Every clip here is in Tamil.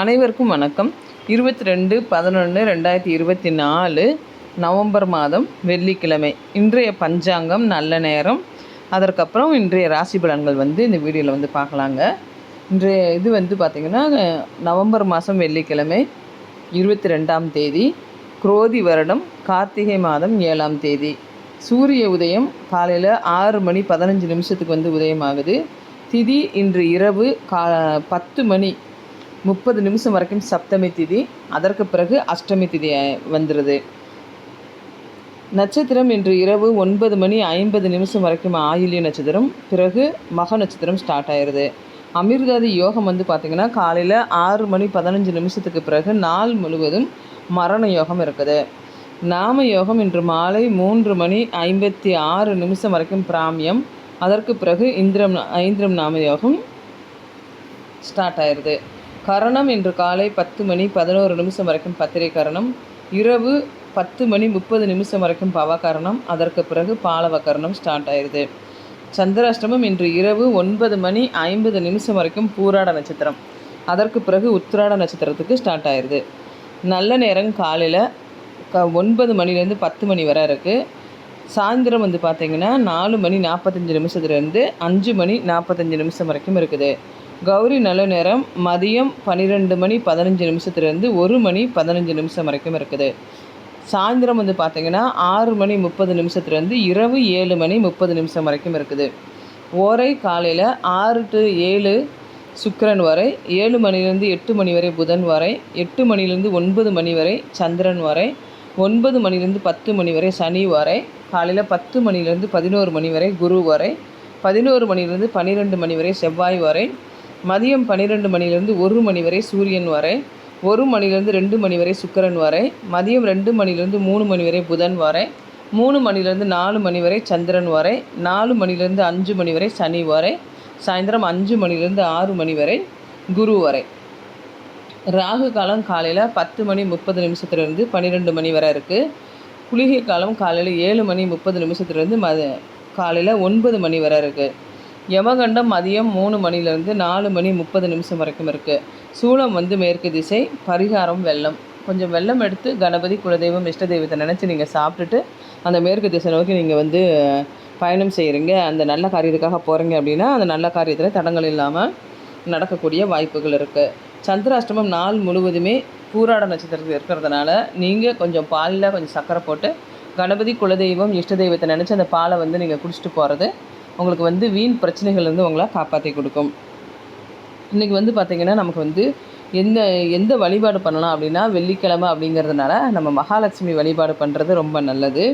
அனைவருக்கும் வணக்கம். இருபத்தி ரெண்டு பதினொன்று ரெண்டாயிரத்தி இருபத்தி நாலு நவம்பர் மாதம் வெள்ளிக்கிழமை. இன்றைய பஞ்சாங்கம் நல்ல நேரம். அதற்கப்புறம் இன்றைய ராசி பலன்கள் வந்து இந்த வீடியோவில் வந்து பார்க்கலாங்க. இன்றைய இது வந்து பார்த்திங்கன்னா நவம்பர் மாதம் வெள்ளிக்கிழமை இருபத்தி ரெண்டாம் தேதி குரோதி வருடம் கார்த்திகை மாதம் ஏழாம் தேதி. சூரிய உதயம் காலையில் ஆறு மணி பதினஞ்சு நிமிஷத்துக்கு வந்து உதயமாகுது. திதி இன்று இரவு கா பத்து மணி முப்பது நிமிஷம் வரைக்கும் சப்தமி திதி அதற்கு பிறகு அஷ்டமி திதி வந்துடுது நட்சத்திரம் இன்று இரவு ஒன்பது மணி ஐம்பது நிமிஷம் வரைக்கும் ஆயில்ய நட்சத்திரம் பிறகு மக நட்சத்திரம் ஸ்டார்ட் ஆயிடுது அமிர்தாதி யோகம் வந்து பார்த்திங்கன்னா காலையில் ஆறு மணி பதினஞ்சு நிமிஷத்துக்கு பிறகு நாள் முழுவதும் மரண யோகம் இருக்குது. நாம யோகம் இன்று மாலை மூன்று மணி ஐம்பத்தி ஆறு நிமிஷம் வரைக்கும் பிராமியம் அதற்கு பிறகு இந்திரம் ஐந்திரம் நாம யோகம் ஸ்டார்ட் ஆயிடுது கரணம் இன்று காலை பத்து மணி பதினோரு நிமிஷம் வரைக்கும் பத்திரை கரணம். இரவு பத்து மணி முப்பது நிமிஷம் வரைக்கும் பவகரணம் அதற்கு பிறகு பாலவ கரணம் ஸ்டார்ட் ஆயிடுது. சந்திராஷ்டமம் இன்று இரவு ஒன்பது மணி ஐம்பது நிமிஷம் வரைக்கும் பூராட நட்சத்திரம். அதற்கு பிறகு உத்திராட நட்சத்திரத்துக்கு ஸ்டார்ட் ஆயிடுது. நல்ல நேரம் காலையில் க ஒன்பது மணிலேருந்து பத்து மணி வரை இருக்குது சாயந்தரம் வந்து பார்த்தீங்கன்னா நாலு மணி நாற்பத்தஞ்சு நிமிஷத்துலேருந்து அஞ்சு மணி நாற்பத்தஞ்சு நிமிஷம் வரைக்கும் இருக்குது. கௌரி நல்ல நேரம். மதியம் பன்னிரெண்டு மணி பதினஞ்சு நிமிஷத்துலேருந்து ஒரு மணி பதினஞ்சு நிமிஷம் வரைக்கும் இருக்குது. சாயந்தரம் வந்து பார்த்தீங்கன்னா ஆறு மணி முப்பது நிமிஷத்துலேருந்து இரவு ஏழு மணி முப்பது நிமிஷம் வரைக்கும் இருக்குது. ஓரை காலையில் ஆறு டு ஏழு சுக்கரன் வரை ஏழு மணிலேருந்து எட்டு மணி வரை புதன் வரை எட்டு மணிலேருந்து ஒன்பது மணி வரை சந்திரன் வரை ஒன்பது மணிலேருந்து பத்து மணி வரை சனி வரை காலையில் பத்து மணிலேருந்து பதினோரு மணி வரை குரு வரை பதினோரு மணிலேருந்து பன்னிரெண்டு மணி வரை செவ்வாய் வரை மதியம் பன்னிரெண்டு மணிலேருந்து ஒரு மணி வரை சூரியன் வரை ஒரு மணிலேருந்து ரெண்டு மணி வரை சுக்கிரன் வரை மதியம் ரெண்டு மணிலேருந்து மூணு மணி வரை புதன் வரை மூணு மணிலேருந்து நாலு மணி வரை சந்திரன் வரை நாலு மணிலேருந்து அஞ்சு மணி வரை சனி வரை சாயந்தரம் அஞ்சு மணிலேருந்து ஆறு மணி வரை குரு வரை. ராகு காலம் காலையில் பத்து மணி முப்பது நிமிஷத்துலேருந்து பன்னிரெண்டு மணி வரை இருக்குது குளிகை காலம் காலையில் ஏழு மணி முப்பது நிமிஷத்துலேருந்து மத காலையில் ஒன்பது மணி வரை இருக்குது யமகண்டம் மதியம் மூணு மணிலேருந்து நாலு மணி முப்பது நிமிஷம் வரைக்கும் இருக்குது சூளம் வந்து மேற்கு திசை பரிகாரம் வெள்ளம். கொஞ்சம் வெள்ளம் எடுத்து கணபதி குலதெய்வம் இஷ்ட தெய்வத்தை நினச்சி நீங்கள் சாப்பிட்டுட்டு அந்த மேற்கு திசை நோக்கி நீங்கள் வந்து பயணம் செய்கிறீங்க அந்த நல்ல காரியத்துக்காக போகிறீங்க அப்படின்னா அந்த நல்ல காரியத்தில் தடங்கள் இல்லாமல் நடக்கக்கூடிய வாய்ப்புகள் இருக்குது சந்திராஷ்டமம் நாள் முழுவதுமே பூராட நட்சத்திரத்தில் இருக்கிறதுனால நீங்கள் கொஞ்சம் பாலில் கொஞ்சம் சர்க்கரை போட்டு கணபதி குலதெய்வம் இஷ்ட தெய்வத்தை நினச்சி அந்த பாலை வந்து நீங்கள் குடிச்சிட்டு போகிறது உங்களுக்கு வந்து வீண் பிரச்சனைகள்லேருந்து உங்களை காப்பாற்றி கொடுக்கும். இன்றைக்கி வந்து பார்த்திங்கன்னா நமக்கு வந்து எந்த எந்த வழிபாடு பண்ணலாம் அப்படின்னா வெள்ளிக்கிழமை அப்படிங்கிறதுனால நம்ம மகாலட்சுமி வழிபாடு பண்ணுறது ரொம்ப நல்லது.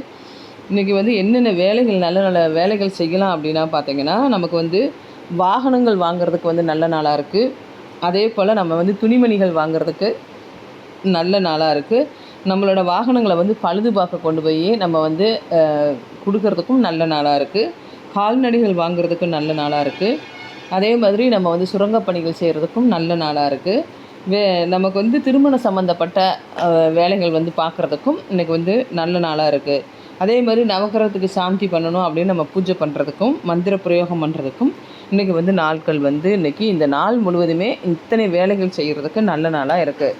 இன்றைக்கி வந்து என்னென்ன வேலைகள் நல்ல நல்ல வேலைகள் செய்யலாம் அப்படின்னா பார்த்திங்கன்னா நமக்கு வந்து வாகனங்கள் வாங்குறதுக்கு வந்து நல்ல நாளாக இருக்குது அதே போல் நம்ம வந்து துணிமணிகள் வாங்குறதுக்கு நல்ல நாளாக இருக்குது நம்மளோட வாகனங்களை வந்து பழுது பார்க்க கொண்டு போய் நம்ம வந்து கொடுக்கறதுக்கும் நல்ல நாளாக இருக்குது கால்நடைகள் வாங்குறதுக்கும் நல்ல நாளாக இருக்குது அதே மாதிரி நம்ம வந்து சுரங்கப் பணிகள் செய்கிறதுக்கும் நல்ல நாளாக இருக்குது வே நமக்கு வந்து திருமணம் சம்மந்தப்பட்ட வேலைகள் வந்து பார்க்குறதுக்கும் இன்றைக்கி வந்து நல்ல நாளாக இருக்குது அதே மாதிரி நவக்கிரகத்துக்கு சாந்தி பண்ணணும் அப்படின்னு நம்ம பூஜை பண்ணுறதுக்கும் மந்திர பிரயோகம் பண்ணுறதுக்கும் இன்றைக்கி வந்து நாட்கள் வந்து இன்றைக்கி இந்த நாள் முழுவதுமே இத்தனை வேலைகள் செய்கிறதுக்கு நல்ல நாளாக இருக்குது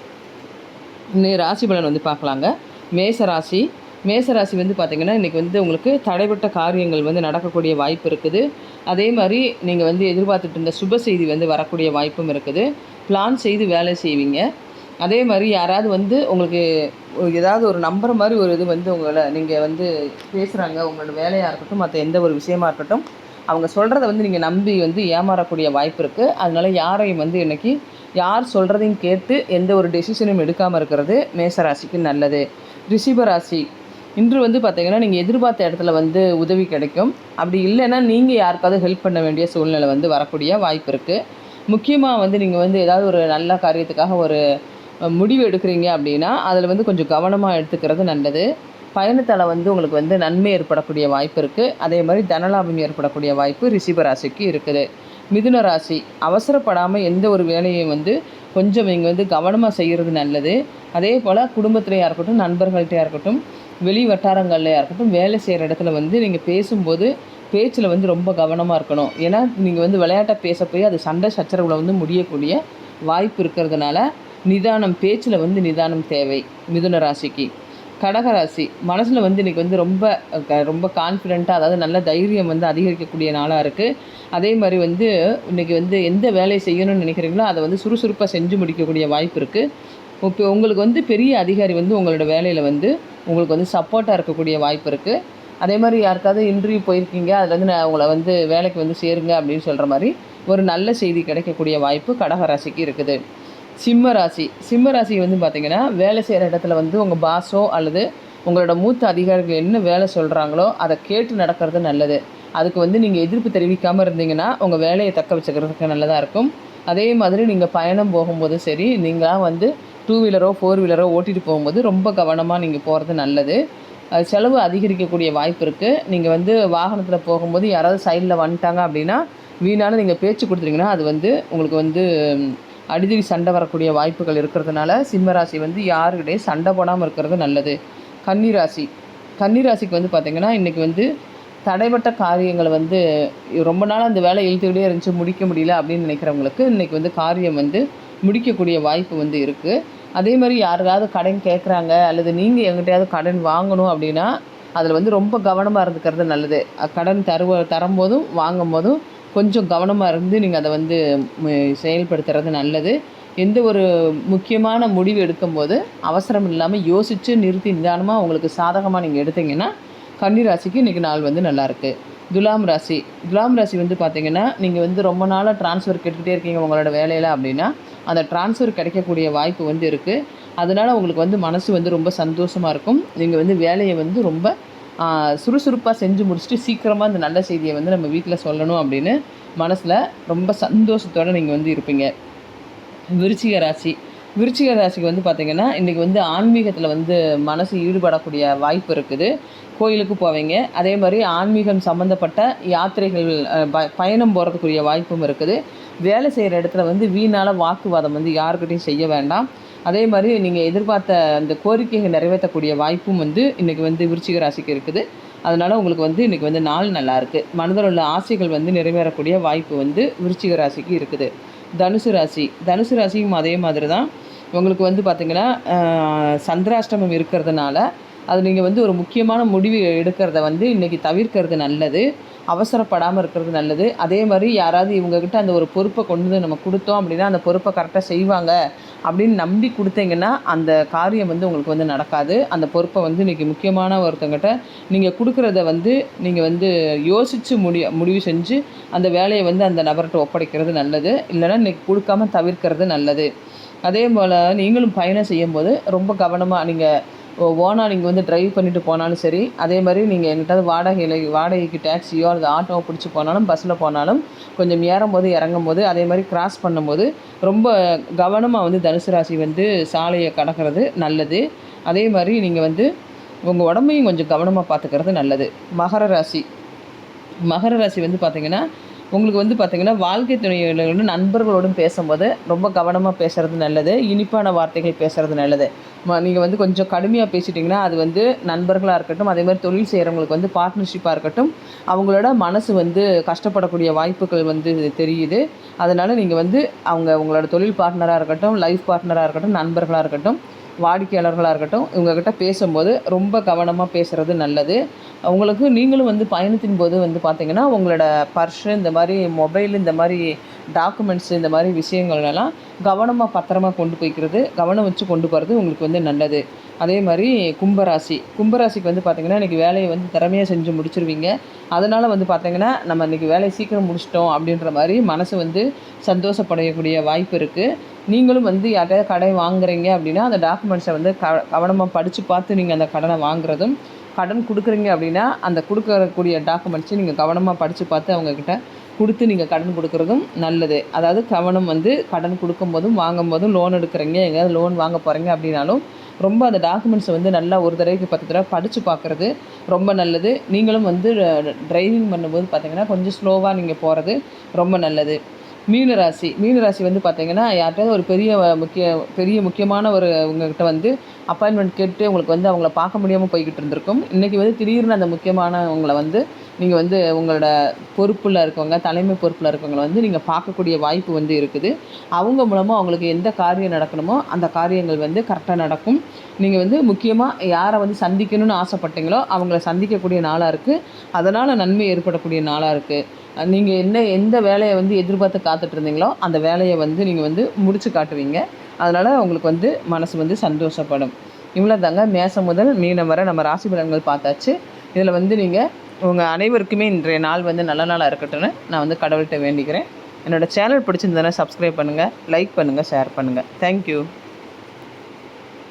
இன்னும் ராசி பலன் வந்து பார்க்கலாங்க மேச ராசி மேச ராசி வந்து பார்த்திங்கன்னா இன்றைக்கி வந்து உங்களுக்கு தடைப்பட்ட காரியங்கள் வந்து நடக்கக்கூடிய வாய்ப்பு இருக்குது. அதே மாதிரி நீங்கள் வந்து எதிர்பார்த்துட்டு இருந்த சுப செய்தி வந்து வரக்கூடிய வாய்ப்பும் இருக்குது. பிளான் செய்து வேலை செய்வீங்க. அதே மாதிரி யாராவது வந்து உங்களுக்கு ஒரு- ஏதாவது ஒரு நம்பர் மாதிரி ஒரு இது வந்து உங்களை நீங்கள் வந்து பேசுகிறாங்க உங்களோட வேலையாக இருக்கட்டும் மற்ற எந்த ஒரு விஷயமா இருக்கட்டும் அவங்க சொல்கிறத வந்து நீங்கள் நம்பி வந்து ஏமாறக்கூடிய வாய்ப்பு இருக்குது அதனால யாரையும் வந்து இன்றைக்கி யார் சொல்கிறதையும் கேட்டு எந்த ஒரு டெசிஷனும் எடுக்காமல் இருக்கிறது மேசராசிக்கு நல்லது. ரிஷிபராசி இன்று வந்து பார்த்தீங்கன்னா நீங்கள் எதிர்பார்த்த இடத்துல வந்து உதவி கிடைக்கும். அப்படி இல்லைன்னா நீங்கள் யாருக்காவது ஹெல்ப் பண்ண வேண்டிய சூழ்நிலை வந்து வரக்கூடிய வாய்ப்பு இருக்குது முக்கியமாக வந்து நீங்கள் வந்து ஏதாவது ஒரு நல்ல காரியத்துக்காக ஒரு முடிவு எடுக்கிறீங்க அப்படின்னா அதில் வந்து கொஞ்சம் கவனமாக எடுத்துக்கிறது நல்லது. பயணத்தால் வந்து உங்களுக்கு வந்து நன்மை ஏற்படக்கூடிய வாய்ப்பு இருக்குது அதே மாதிரி தனலாபம் ஏற்படக்கூடிய வாய்ப்பு ரிஷிப ராசிக்கு இருக்குது. மிதுன ராசி அவசரப்படாமல் எந்த ஒரு வேலையும் வந்து கொஞ்சம் நீங்கள் வந்து கவனமாக செய்கிறது நல்லது. அதே போல் குடும்பத்திலையாக இருக்கட்டும் நண்பர்கள்ட்டையாக இருக்கட்டும் வெளி வட்டாரங்கள்லையாக இருக்கட்டும் வேலை செய்கிற இடத்துல வந்து நீங்கள் பேசும்போது பேச்சில் வந்து ரொம்ப கவனமாக இருக்கணும். ஏன்னா நீங்கள் வந்து விளையாட்டை பேச போய் அது சண்டை சச்சரவில் வந்து முடியக்கூடிய வாய்ப்பு இருக்கிறதுனால நிதானம் பேச்சில் வந்து நிதானம் தேவை மிதுன ராசிக்கு. கடகராசி மனசில் வந்து இன்றைக்கி வந்து ரொம்ப க- ரொம்ப கான்ஃபிடெண்ட்டாக அதாவது நல்ல தைரியம் வந்து அதிகரிக்கக்கூடிய நாளாக இருக்குது அதே மாதிரி வந்து இன்றைக்கி வந்து எந்த வேலையை செய்யணும்னு நினைக்கிறீங்களோ அதை வந்து சுறுசுறுப்பாக செஞ்சு முடிக்கக்கூடிய வாய்ப்பு இருக்குது இப்போ உங்களுக்கு வந்து பெரிய அதிகாரி வந்து உங்களோட வேலையில் வந்து உங்களுக்கு வந்து சப்போர்ட்டாக இருக்கக்கூடிய வாய்ப்பு இருக்குது அதே மாதிரி யாருக்காவது இன்டர்வியூ போயிருக்கீங்க அதில் வந்து நான் உங்களை வந்து வேலைக்கு வந்து சேருங்க அப்படின்னு சொல்கிற மாதிரி ஒரு நல்ல செய்தி கிடைக்கக்கூடிய வாய்ப்பு கடகராசிக்கு இருக்குது. சிம்ம ராசி சிம்ம ராசி வந்து பார்த்திங்கன்னா வேலை செய்கிற இடத்துல வந்து உங்கள் பாஸோ அல்லது உங்களோட மூத்த அதிகாரிகள் என்ன வேலை சொல்கிறாங்களோ அதை கேட்டு நடக்கிறது நல்லது. அதுக்கு வந்து நீங்கள் எதிர்ப்பு தெரிவிக்காமல் இருந்தீங்கன்னா உங்கள் வேலையை தக்க வச்சுக்கிறதுக்கு நல்லதாக இருக்கும். அதே மாதிரி நீங்கள் பயணம் போகும்போது சரி நீங்களாம் வந்து டூ வீலரோ ஃபோர் வீலரோ ஓட்டிகிட்டு போகும்போது ரொம்ப கவனமாக நீங்கள் போகிறது நல்லது. செலவு அதிகரிக்கக்கூடிய வாய்ப்பு இருக்குது நீங்கள் வந்து வாகனத்தில் போகும்போது யாராவது சைடில் வந்துட்டாங்க அப்படின்னா வீணான நீங்கள் பேச்சு கொடுத்துட்டீங்கன்னா அது வந்து உங்களுக்கு வந்து அடிதடி சண்டை வரக்கூடிய வாய்ப்புகள் இருக்கிறதுனால சிம்மராசி வந்து யாருக்கிட்டே சண்டை போடாமல் இருக்கிறது நல்லது. கன்னிராசி கன்னிராசிக்கு வந்து பார்த்திங்கன்னா இன்றைக்கி வந்து தடைப்பட்ட காரியங்களை வந்து ரொம்ப நாள் அந்த வேலை இழுத்துக்கிட்டே இருந்துச்சு முடிக்க முடியல அப்படின்னு நினைக்கிறவங்களுக்கு இன்றைக்கி வந்து காரியம் வந்து முடிக்கக்கூடிய வாய்ப்பு வந்து இருக்குது அதே மாதிரி யாருக்காவது கடன் கேட்குறாங்க அல்லது நீங்கள் எங்கிட்டையாவது கடன் வாங்கணும் அப்படின்னா அதில் வந்து ரொம்ப கவனமாக இருந்துக்கிறது நல்லது. கடன் தருவ தரும்போதும் வாங்கும் போதும் கொஞ்சம் கவனமாக இருந்து நீங்கள் அதை வந்து செயல்படுத்துறது நல்லது. எந்த ஒரு முக்கியமான முடிவு எடுக்கும்போது அவசரம் இல்லாமல் யோசித்து நிறுத்தி நிதானமாக உங்களுக்கு சாதகமாக நீங்கள் எடுத்தீங்கன்னா கன்னிராசிக்கு இன்றைக்கி நாள் வந்து நல்லாயிருக்கு துலாம் ராசி. துலாம் ராசி வந்து பார்த்திங்கன்னா நீங்கள் வந்து ரொம்ப நாளாக ட்ரான்ஸ்ஃபர் கேட்டுக்கிட்டே இருக்கீங்க உங்களோட வேலையில் அப்படின்னா அந்த ட்ரான்ஸ்ஃபர் கிடைக்கக்கூடிய வாய்ப்பு வந்து இருக்குது அதனால் உங்களுக்கு வந்து மனசு வந்து ரொம்ப சந்தோஷமாக இருக்கும். நீங்கள் வந்து வேலையை வந்து ரொம்ப சுறுசுறுப்பாக செஞ்சு முடிச்சுட்டு சீக்கிரமாக அந்த நல்ல செய்தியை வந்து நம்ம வீட்டில் சொல்லணும் அப்படின்னு மனசில் ரொம்ப சந்தோஷத்தோடு நீங்கள் வந்து இருப்பீங்க. விருச்சிக ராசி. விருச்சிக ராசிக்கு வந்து பார்த்திங்கன்னா இன்றைக்கி வந்து ஆன்மீகத்தில் வந்து மனசு ஈடுபடக்கூடிய வாய்ப்பு இருக்குது. கோயிலுக்கு போவீங்க. அதே மாதிரி ஆன்மீகம் சம்மந்தப்பட்ட யாத்திரைகள் ப பயணம் போகிறதுக்குரிய வாய்ப்பும் இருக்குது. வேலை செய்கிற இடத்துல வந்து வீணால வாக்குவாதம் வந்து யாருக்கிட்டையும் செய்ய வேண்டாம். அதே மாதிரி நீங்கள் எதிர்பார்த்த அந்த கோரிக்கைகள் நிறைவேற்றக்கூடிய வாய்ப்பும் வந்து இன்றைக்கி வந்து விருச்சிக ராசிக்கு இருக்குது. அதனால் உங்களுக்கு வந்து இன்றைக்கி வந்து நாள் நல்லாயிருக்கு மனதில் உள்ள ஆசைகள் வந்து நிறைவேறக்கூடிய வாய்ப்பு வந்து விருச்சிக ராசிக்கு இருக்குது. தனுசு ராசி. தனுசு ராசியும் அதே மாதிரி தான் உங்களுக்கு வந்து பார்த்திங்கன்னா சந்திராஷ்டமம் இருக்கிறதுனால அது நீங்கள் வந்து ஒரு முக்கியமான முடிவு எடுக்கிறத வந்து இன்றைக்கி தவிர்க்கிறது நல்லது. அவசரப்படாமல் இருக்கிறது நல்லது. அதே மாதிரி யாராவது இவங்கக்கிட்ட அந்த ஒரு பொறுப்பை கொண்டு வந்து நம்ம கொடுத்தோம் அப்படின்னா அந்த பொறுப்பை கரெக்டாக செய்வாங்க அப்படின்னு நம்பி கொடுத்தீங்கன்னா அந்த காரியம் வந்து உங்களுக்கு வந்து நடக்காது. அந்த பொறுப்பை வந்து இன்றைக்கி முக்கியமான ஒருத்தங்கிட்ட நீங்கள் கொடுக்குறத வந்து நீங்கள் வந்து யோசித்து முடி முடிவு செஞ்சு அந்த வேலையை வந்து அந்த நபர்கிட்ட ஒப்படைக்கிறது நல்லது. இல்லைன்னா இன்றைக்கி கொடுக்காம தவிர்க்கிறது நல்லது. அதே போல் நீங்களும் பயணம் செய்யும்போது ரொம்ப கவனமாக நீங்கள் ஓனர் நீங்கள் வந்து ட்ரைவ் பண்ணிட்டு போனாலும் சரி அதே மாதிரி நீங்கள் எங்கிட்டாவது வாடகையில் வாடகைக்கு டாக்ஸியோ அல்லது ஆட்டோவோ பிடிச்சி போனாலும் பஸ்ஸில் போனாலும் கொஞ்சம் ஏறும் போது இறங்கும் போது அதே மாதிரி கிராஸ் பண்ணும்போது ரொம்ப கவனமாக வந்து தனுசு ராசி வந்து சாலையை கடக்கிறது நல்லது. அதே மாதிரி நீங்கள் வந்து உங்கள் உடம்பையும் கொஞ்சம் கவனமாக பார்த்துக்கிறது நல்லது. மகர ராசி. மகர ராசி வந்து பார்த்திங்கன்னா உங்களுக்கு வந்து பார்த்திங்கன்னா வாழ்க்கை துணையோடு நண்பர்களோடும் பேசும்போது ரொம்ப கவனமாக பேசுகிறது நல்லது இனிப்பான வார்த்தைகள் பேசுகிறது நல்லது. நீங்கள் வந்து கொஞ்சம் கடுமையாக பேசிட்டிங்கன்னா அது வந்து நண்பர்களாக இருக்கட்டும் அதே மாதிரி தொழில் செய்கிறவங்களுக்கு வந்து பார்ட்னர்ஷிப்பாக இருக்கட்டும் அவங்களோட மனசு வந்து கஷ்டப்படக்கூடிய வாய்ப்புகள் வந்து தெரியுது. அதனால் நீங்கள் வந்து அவங்க உங்களோட தொழில் பார்ட்னராக இருக்கட்டும் லைஃப் பார்ட்னராக இருக்கட்டும் நண்பர்களாக இருக்கட்டும் வாடிக்கையாளர்களாக இருக்கட்டும் இவங்கக்கிட்ட பேசும்போது ரொம்ப கவனமாக பேசுகிறது நல்லது. உங்களுக்கு நீங்களும் வந்து பயணத்தின் போது வந்து பார்த்திங்கன்னா உங்களோட பர்ஸு இந்த மாதிரி மொபைல் இந்த மாதிரி டாக்குமெண்ட்ஸ் இந்த மாதிரி விஷயங்கள்லாம் கவனமாக பத்திரமா கொண்டு போய்க்கிறது கவனம் வச்சு கொண்டு போகிறது உங்களுக்கு வந்து நல்லது. அதே மாதிரி கும்பராசி. கும்பராசிக்கு வந்து பார்த்திங்கன்னா இன்றைக்கி வேலையை வந்து திறமையாக செஞ்சு முடிச்சிருவீங்க. அதனால் வந்து பார்த்திங்கன்னா நம்ம இன்றைக்கி வேலையை சீக்கிரம் முடிச்சிட்டோம் அப்படின்ற மாதிரி மனசு வந்து சந்தோஷப்படையக்கூடிய வாய்ப்பு இருக்குது நீங்களும் வந்து யார்கிட்ட கடை வாங்குறீங்க அப்படின்னா அந்த டாக்குமெண்ட்ஸை வந்து க கவனமாக படித்து பார்த்து நீங்கள் அந்த கடனை வாங்குறதும் கடன் கொடுக்குறீங்க அப்படின்னா அந்த கொடுக்கக்கூடிய டாக்குமெண்ட்ஸை நீங்கள் கவனமாக படித்து பார்த்து அவங்கக்கிட்ட கொடுத்து நீங்கள் கடன் கொடுக்குறதும் நல்லது. அதாவது கவனம் வந்து கடன் கொடுக்கும்போதும் வாங்கும்போதும் லோன் எடுக்கிறீங்க எங்கேயாவது லோன் வாங்க போகிறீங்க அப்படின்னாலும் ரொம்ப அந்த டாக்குமெண்ட்ஸை வந்து நல்லா ஒரு தடவைக்கு பத்து தடவை படித்து பார்க்குறது ரொம்ப நல்லது. நீங்களும் வந்து டிரைவிங் பண்ணும்போது பார்த்தீங்கன்னா கொஞ்சம் ஸ்லோவாக நீங்கள் போகிறது ரொம்ப நல்லது. மீனராசி. மீனராசி வந்து பார்த்தீங்கன்னா யார்கிட்டயாவது ஒரு பெரிய முக்கிய பெரிய முக்கியமான ஒரு உங்ககிட்ட வந்து அப்பாயின்மெண்ட் கேட்டு உங்களுக்கு வந்து அவங்கள பார்க்க முடியாமல் போய்கிட்டு இருந்திருக்கும். இன்றைக்கி வந்து திடீர்னு அந்த முக்கியமானவங்களை வந்து நீங்கள் வந்து உங்களோட பொறுப்பில் இருக்கவங்க தலைமை பொறுப்பில் இருக்கவங்களை வந்து நீங்கள் பார்க்கக்கூடிய வாய்ப்பு வந்து இருக்குது. அவங்க மூலமாக அவங்களுக்கு எந்த காரியம் நடக்கணுமோ அந்த காரியங்கள் வந்து கரெக்டாக நடக்கும். நீங்கள் வந்து முக்கியமாக யாரை வந்து சந்திக்கணும்னு ஆசைப்பட்டீங்களோ அவங்கள சந்திக்கக்கூடிய நாளாக இருக்குது அதனால் நன்மை ஏற்படக்கூடிய நாளாக இருக்குது நீங்கள் என்ன எந்த வேலையை வந்து எதிர்பார்த்து காத்துட்டு இருந்தீங்களோ அந்த வேலையை வந்து நீங்கள் வந்து முடிச்சு காட்டுவீங்க. அதனால் உங்களுக்கு வந்து மனசு வந்து சந்தோஷப்படும். இவ்வளோ தாங்க மேசம் முதல் மீனம் வரை நம்ம ராசி பலன்கள் பார்த்தாச்சு. இதில் வந்து நீங்கள் உங்கள் அனைவருக்குமே இன்றைய நாள் வந்து நல்ல நாளாக இருக்கட்டும்னு நான் வந்து கடவுள்கிட்ட வேண்டிக்கிறேன். என்னோட சேனல் பிடிச்சிருந்தேன்னா சப்ஸ்கிரைப் பண்ணுங்கள் லைக் பண்ணுங்கள் ஷேர் பண்ணுங்கள் தேங்க்யூ